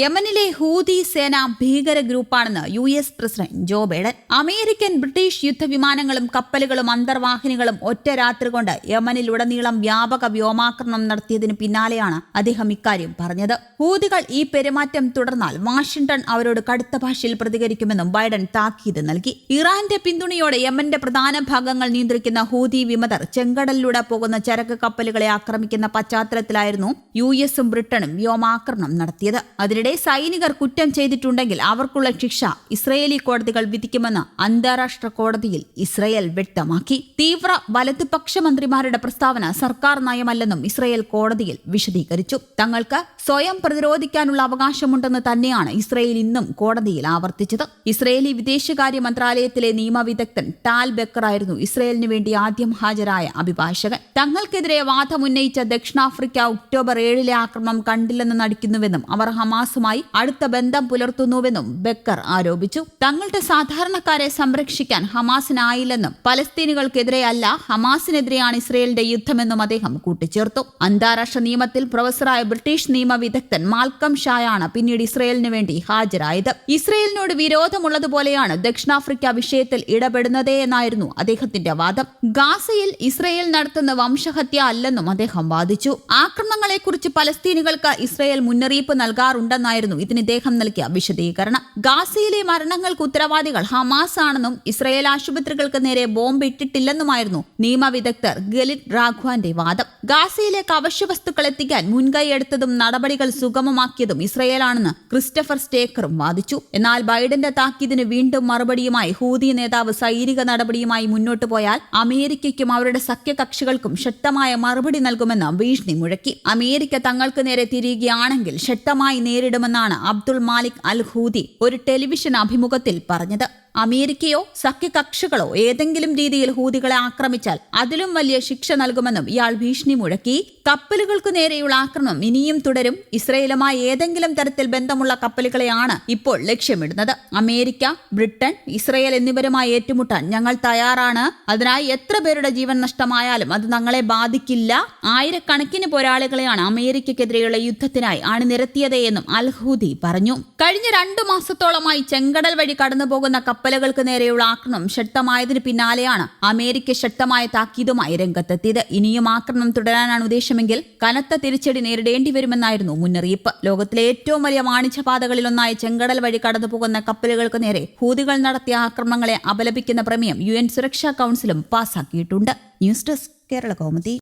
യമനിലെ ഹൂതി സേന ഭീകര ഗ്രൂപ്പാണെന്ന് U S president Joe Biden. American British യുദ്ധവിമാനങ്ങളും കപ്പലുകളും അന്തർവാഹിനികളും ഒറ്റ രാത്രി കൊണ്ട് യമനിലുടനീളം വ്യാപക വ്യോമാക്രമണം നടത്തിയതിന് പിന്നാലെയാണ് അദ്ദേഹം ഇക്കാര്യം പറഞ്ഞത്. ഹൂതികൾ ഈ പെരുമാറ്റം തുടർന്നാൽ വാഷിംഗ്ടൺ അവരോട് കടുത്ത ഭാഷയിൽ പ്രതികരിക്കുമെന്നും ബൈഡൻ താക്കീത് നൽകി. ഇറാന്റെ പിന്തുണയോടെ യമന്റെ പ്രധാന ഭാഗങ്ങൾ നിയന്ത്രിക്കുന്ന ഹൂതി വിമതർ ചെങ്കടലിലൂടെ പോകുന്ന ചരക്ക് കപ്പലുകളെ ആക്രമിക്കുന്ന പശ്ചാത്തലത്തിലായിരുന്നു യു എസും ബ്രിട്ടനും വ്യോമാക്രമണം നടത്തിയത്. അതിനിടെ സൈനികർ കുറ്റം ചെയ്തിട്ടുണ്ടെങ്കിൽ അവർക്കുള്ള ശിക്ഷ ഇസ്രയേലി കോടതികൾ വിധിക്കുമെന്ന് അന്താരാഷ്ട്ര കോടതിയിൽ ഇസ്രയേൽ വ്യക്തമാക്കി. തീവ്ര വലതുപക്ഷ മന്ത്രിമാരുടെ പ്രസ്താവന സർക്കാർ നയമല്ലെന്നും ഇസ്രയേൽ കോടതിയിൽ വിശദീകരിച്ചു. തങ്ങൾക്ക് സ്വയം പ്രതിരോധിക്കാനുള്ള അവകാശമുണ്ടെന്ന് തന്നെയാണ് ഇസ്രയേൽ ഇന്നും കോടതിയിൽ ആവർത്തിച്ചത്. ഇസ്രയേലി വിദേശകാര്യ മന്ത്രാലയത്തിലെ നിയമവിദഗ്ധൻ ടാൽ ബക്കറായിരുന്നു ഇസ്രയേലിന് വേണ്ടി ആദ്യം ഹാജരായ അഭിഭാഷകൻ. തങ്ങൾക്കെതിരെ വാദമുന്നയിച്ച ദക്ഷിണാഫ്രിക്ക ഒക്ടോബർ ഏഴിലെ ആക്രമണം കണ്ടില്ലെന്ന് നടിക്കുന്നുവെന്നും അവർ ഹമാസുമായി അടുത്ത ബന്ധം പുലർത്തുന്നുവെന്നും ബക്കർ ആരോപിച്ചു. തങ്ങളുടെ സാധാരണക്കാരെ സംരക്ഷിക്കാൻ ഹമാസിനായില്ലെന്നും പലസ്തീനുകൾക്കെതിരെയല്ല ഹമാസിനെതിരെയാണ് ഇസ്രയേലിന്റെ യുദ്ധമെന്നും അദ്ദേഹം കൂട്ടിച്ചേർത്തു. അന്താരാഷ്ട്ര നിയമത്തിൽ പ്രൊഫസറായ ബ്രിട്ടീഷ് നിയമ വിദഗ്ധൻ മാൽക്കം ഷായാണ് പിന്നീട് ഇസ്രയേലിന് വേണ്ടി ഹാജരായത്. ഇസ്രയേലിനോട് വിരോധമുള്ളതുപോലെയാണ് ദക്ഷിണാഫ്രിക്ക വിഷയത്തിൽ ഇടപെടുന്നതേ എന്നായിരുന്നു അദ്ദേഹത്തിന്റെ വാദം. ഗാസയിൽ ഇസ്രയേൽ നടത്തുന്ന വംശഹത്യ അല്ലെന്നും അദ്ദേഹം വാദിച്ചു. ആക്രമണങ്ങളെക്കുറിച്ച് പലസ്തീനുകൾക്ക് ഇസ്രയേൽ മുന്നറിയിപ്പ് നൽകാറുണ്ടെന്നായിരുന്നു ഇതിന് ഇദ്ദേഹം നൽകിയ വിശദീകരണം. ഗാസയിലെ മരണങ്ങൾക്ക് ഉത്തരവാദികൾ ഹമാസ് ആണെന്നും ഇസ്രയേൽ ആശുപത്രികൾക്ക് നേരെ ബോംബ് ഇട്ടിട്ടില്ലെന്നുമായിരുന്നു നിയമവിദഗ്ധർ ഗലിത് രാഘ്വാന്റെ വാദം. ഗാസയിലെ അവശ്യ വസ്തുക്കൾ എത്തിക്കാൻ മുൻകൈയെടുത്തതും നടപടികൾ സുഗമമാക്കിയതും ഇസ്രയേലാണെന്ന് ക്രിസ്റ്റഫർ സ്റ്റേക്കറും വാദിച്ചു. എന്നാൽ ബൈഡന്റെ താക്കീതിന് വീണ്ടും മറുപടിയുമായി ഹൂതി നേതാവ് സൈനിക നടപടിയുമായി മുന്നോട്ടു പോയാൽ അമേരിക്കയ്ക്കും അവരുടെ സഖ്യകക്ഷികൾക്കും ശക്തമായ മറുപടി നൽകുമെന്ന് ഭീഷണി മുഴക്കി. അമേരിക്ക തങ്ങൾക്ക് നേരെ തിരിയുകയാണെങ്കിൽ ശക്തമായി നേരിടുമെന്നാണ് അബ്ദുൾ മാലിക് അൽ ഹൂദി ഒരു ടെലിവിഷൻ അഭിമുഖത്തിൽ പറഞ്ഞത് അമേരിക്കയോ സഖ്യകക്ഷികളോ ഏതെങ്കിലും രീതിയിൽ ഹൂതികളെ ആക്രമിച്ചാൽ അതിലും വലിയ ശിക്ഷ നൽകുമെന്നും ഇയാൾ ഭീഷണി മുഴക്കി. കപ്പലുകൾക്കു നേരെയുള്ള ആക്രമണം ഇനിയും തുടരും. ഇസ്രയേലുമായി ഏതെങ്കിലും തരത്തിൽ ബന്ധമുള്ള കപ്പലുകളെയാണ് ഇപ്പോൾ ലക്ഷ്യമിടുന്നത്. അമേരിക്ക ബ്രിട്ടൻ ഇസ്രയേൽ എന്നിവരുമായി ഏറ്റുമുട്ടാൻ ഞങ്ങൾ തയ്യാറാണ്. അതിനായി എത്ര പേരുടെ ജീവൻ നഷ്ടമായാലും അത് ഞങ്ങളെ ബാധിക്കില്ല. ആയിരക്കണക്കിന് പോരാളികളെയാണ് അമേരിക്കക്കെതിരെയുള്ള യുദ്ധത്തിനായി അണിനിരത്തിയത് എന്നും അൽഹൂദി പറഞ്ഞു. കഴിഞ്ഞ രണ്ടു മാസത്തോളമായി ചെങ്കടൽ വഴി കടന്നുപോകുന്ന കപ്പലുകൾക്ക് നേരെയുള്ള ആക്രമണം ശക്തമായതിനു പിന്നാലെയാണ് അമേരിക്ക ശക്തമായ താക്കീതുമായി രംഗത്തെത്തിയത്. ഇനിയും ആക്രമണം തുടരാനാണ് ഉദ്ദേശമെങ്കിൽ കനത്ത തിരിച്ചടി നേരിടേണ്ടി വരുമെന്നായിരുന്നു മുന്നറിയിപ്പ്. ലോകത്തിലെ ഏറ്റവും വലിയ വാണിജ്യ പാതകളിലൊന്നായ ചെങ്കടൽ വഴി കടന്നുപോകുന്ന കപ്പലുകൾക്ക് നേരെ ഹൂതികൾ നടത്തിയ ആക്രമണങ്ങളെ അപലപിക്കുന്ന പ്രമേയം യു സുരക്ഷാ കൌൺസിലും പാസാക്കിയിട്ടുണ്ട്. News desk Kerala Kaumudi